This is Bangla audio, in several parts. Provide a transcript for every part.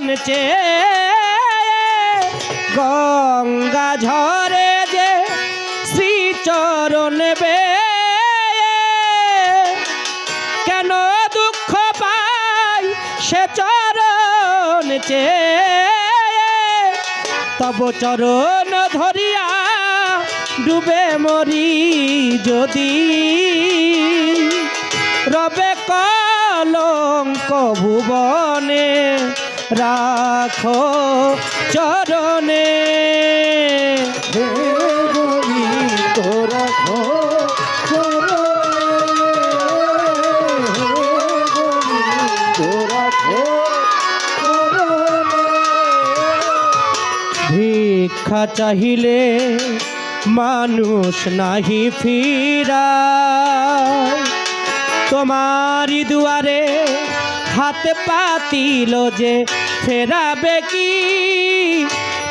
চরণ চে গঙ্গা ঝরে যে শ্রীচরণ বে কেন দুঃখ পাই সে চরণ চে তব চরণ ধরিয়া ডুবে মরি যদি। রবে কলঙ্ক ভুবনে রাখো চরণে। ভিক্ষা চাহিলে মানুষ নাহি ফিরা তোমারি দুয়ারে হাত পাতিল যে, ফেরাবে কি?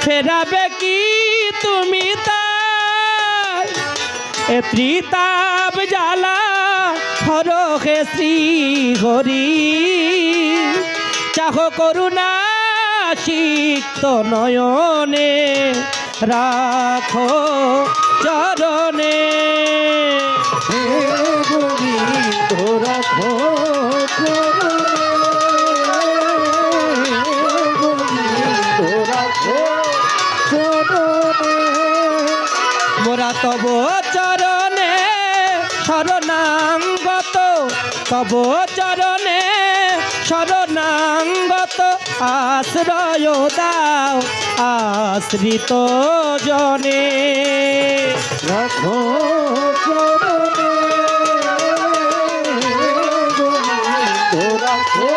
ফেরাবে কি তুমি তাই? এ ত্রিতাপ জ্বালা হরহে শ্রী হরি। চাহ করুণা সিক্ত নয়নে রাখো চরণে মোরা তব চরণে শরণাঙ্গত তব চরণে শরণাঙ্গত আশ্রয় দাও আশ্রিত জনে। রাখো রাখো